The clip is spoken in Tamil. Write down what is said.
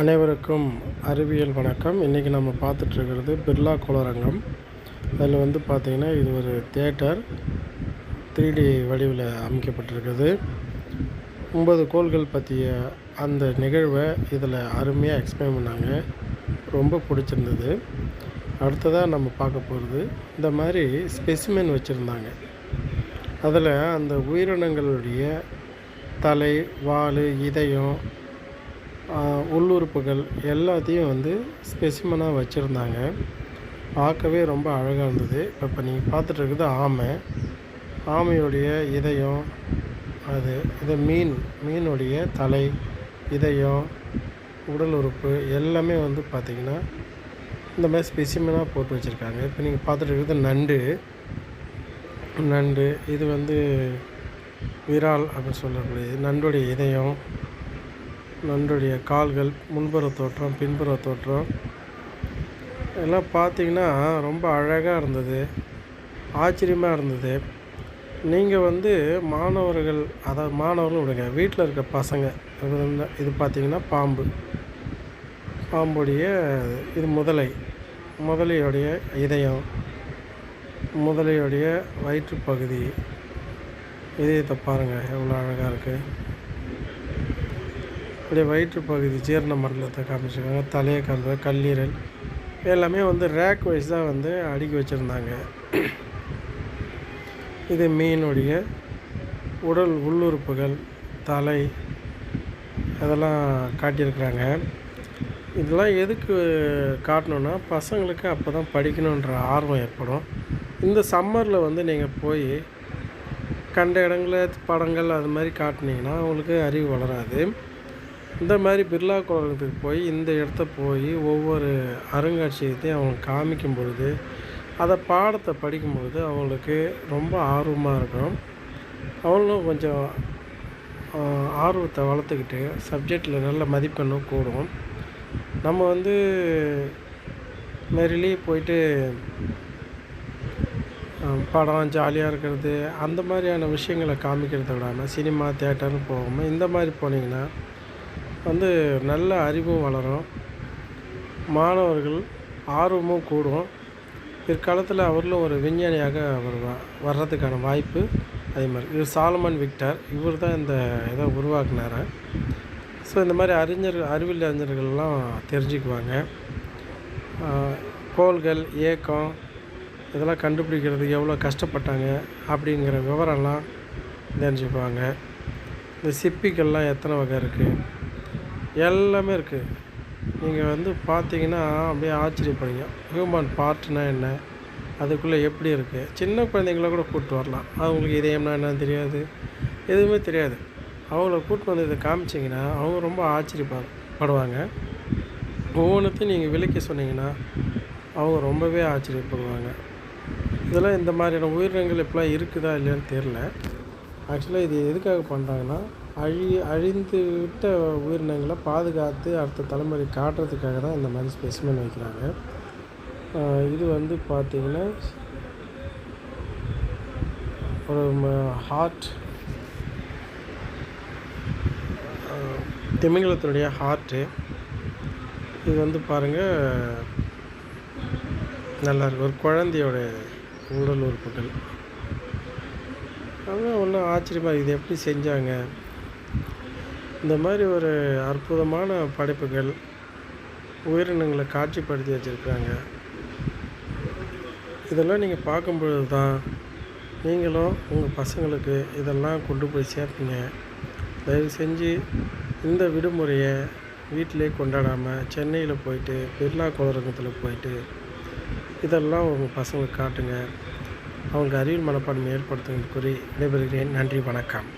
அனைவருக்கும் அறிவியல் வணக்கம். இன்றைக்கி நம்ம பார்த்துட்ருக்கிறது பிர்லா கோளரங்கம். அதில் வந்து பார்த்திங்கன்னா இது ஒரு தேட்டர் த்ரீ டி வடிவில் அமைக்கப்பட்டிருக்குது. ஒன்பது கோள்கள் பற்றிய அந்த நிகழ்வை இதில் அருமையாக எக்ஸ்பிளைன் பண்ணாங்க. ரொம்ப பிடிச்சிருந்தது. அடுத்ததாக நம்ம பார்க்க போகிறது இந்த மாதிரி ஸ்பெசிமென் வச்சுருந்தாங்க. அதில் அந்த உயிரினங்களுடைய தலை வால் இதயம் உள்ளுறுப்புகள் எல்லாத்தையும் வந்து ஸ்பெசிமனாக வச்சுருந்தாங்க. பார்க்கவே ரொம்ப அழகாக இருந்தது. இப்போ இப்போ நீங்கள் பார்த்துட்ருக்குது ஆமை. ஆமையுடைய இதயம் அது இது மீன் மீனுடைய தலை இதயம் உடல் உறுப்பு எல்லாமே வந்து பார்த்திங்கன்னா இந்த மாதிரி ஸ்பெசிமனாக போட்டு வச்சுருக்காங்க. இப்போ நீங்கள் பார்த்துட்டு இருக்கிறது நண்டு. நண்டு இது வந்து விரால் அப்படின்னு சொல்லக்கூடியது நண்டுடைய இதயம் நண்டுடைய கால்கள் முன்புற தோற்றம் பின்புற தோற்றம். எல்லாம் பார்த்தீங்கன்னா ரொம்ப அழகாக இருந்தது. ஆச்சரியமாக இருந்தது. நீங்கள் வந்து மாணவர்கள் அதாவது மாணவர்கள் விடுங்க வீட்டில் இருக்க பசங்க இது பார்த்திங்கன்னா இது பாம்பு. பாம்புடைய இது முதலை முதலையுடைய இதயம் முதலையுடைய வயிற்றுப்பகுதி. இதயத்தை பாருங்கள் எவ்வளோ அழகாக இருக்குது அப்படியே வயிற்றுப்பகுதி ஜீரண மண்டலத்தை காமிச்சிருக்காங்க. தலையை காமிச்சு கல்லீரல். எல்லாமே வந்து ரேக் வைஸ் தான் வந்து அடுக்கி வச்சுருந்தாங்க. இது மீனுடைய உடல் உள்ளுறுப்புகள் தலை அதெல்லாம் காட்டியிருக்கிறாங்க. இதெல்லாம் எதுக்கு காட்டணுன்னா பசங்களுக்கு அப்போ தான் படிக்கணுன்ற ஆர்வம் ஏற்படும். இந்த சம்மரில் வந்து நீங்கள் போய் கண்ட இடங்களில் படங்கள் அது மாதிரி காட்டினீங்கன்னா அவங்களுக்கு அறிவு வளராது. இந்த மாதிரி பிர்லா கோலத்துக்கு போய் இந்த இடத்த போய் ஒவ்வொரு அருங்காட்சியகத்தையும் அவங்க காமிக்கும் பொழுது அதை பாடத்தை படிக்கும்பொழுது அவங்களுக்கு ரொம்ப ஆர்வமாக இருக்கும். அவங்களும் கொஞ்சம் ஆர்வத்தை வளர்த்துக்கிட்டு சப்ஜெக்டில் நல்ல மதிப்பெண்ணும் கூடும். நம்ம வந்து மெரிலி போயிட்டு படம் ஜாலியாக இருக்கிறது அந்த மாதிரியான விஷயங்களை காமிக்கிறத விடாமல் சினிமா தேட்டர்னு போகாமல் இந்த மாதிரி போனீங்கன்னா வந்து நல்ல அறிவும் வளரும் மாணவர்கள் ஆர்வமும் கூடும். பிற்காலத்தில் அவர்களும் ஒரு விஞ்ஞானியாக வருவா வர்றதுக்கான வாய்ப்பு அதே மாதிரி. இது சாலமன் விக்டர். இவர் தான் இந்த இதை உருவாக்குனார். ஸோ இந்த மாதிரி அறிஞர் அறிவியல் அறிஞர்கள்லாம் தெரிஞ்சுக்குவாங்க. கோள்கள் ஏக்கம் இதெல்லாம் கண்டுபிடிக்கிறதுக்கு எவ்வளோ கஷ்டப்பட்டாங்க அப்படிங்கிற விவரம்லாம் தெரிஞ்சுக்குவாங்க. இந்த சிப்பிகள்லாம் எத்தனை வகை இருக்குது எல்லாமே இருக்குது நீங்கள் வந்து பார்த்தீங்கன்னா அப்படியே ஆச்சரியப்படுங்க ஹியூமன் பார்ட்னா என்ன? அதுக்குள்ளே எப்படி இருக்குது சின்ன குழந்தைங்கள கூட கூப்பிட்டு வரலாம். அவங்களுக்கு இதயம்னா என்னன்னு தெரியாது. எதுவுமே தெரியாது. அவங்கள கூப்பிட்டு வந்து இதை காமிச்சிங்கன்னா அவங்க ரொம்ப ஆச்சரியப்படு படுவாங்க ஒவ்வொன்றுத்தையும் நீங்கள் விளக்கி சொன்னீங்கன்னா அவங்க ரொம்பவே ஆச்சரியப்படுவாங்க. இதெல்லாம் இந்த மாதிரியான உயிரினங்கள் இப்போலாம் இருக்குதா இல்லையான்னு தெரில ஆக்சுவலாக இது எதுக்காக பண்ணுறாங்கன்னா அழி அழிந்து விட்ட உயிரினங்களை பாதுகாத்து அடுத்த தலைமுறை காட்டுறதுக்காக தான் இந்த மாதிரி ஸ்பெசிமென் வைக்கிறாங்க. இது வந்து பார்த்திங்கன்னா ஒரு ஹார்ட் திமிங்கலத்தினுடைய ஹார்ட்டு இது வந்து பாருங்கள் நல்லாயிருக்கு ஒரு குழந்தையோட உடல் உறுப்புகள். அவங்க ஒன்றும் ஆச்சரியமாக இது எப்படி செஞ்சாங்க? இந்த மாதிரி ஒரு அற்புதமான படைப்புகள் உயிரினங்களை காட்சிப்படுத்தி வச்சுருக்காங்க இதெல்லாம் நீங்கள் பார்க்கும்பொழுது தான் நீங்களும் உங்கள் பசங்களுக்கு இதெல்லாம் கொண்டு போய் சேர்ப்பீங்க தயவு செஞ்சு இந்த விடுமுறையை வீட்டிலே கொண்டாடாமல் சென்னையில் போயிட்டு பிர்லா கோளரங்கத்தில் போயிட்டு இதெல்லாம் உங்கள் பசங்களுக்கு காட்டுங்க. அவங்க அறிவியல் மனப்பான்மை ஏற்படுத்துவதற்கு கூறி விடைபெறுகிறேன். நன்றி வணக்கம்.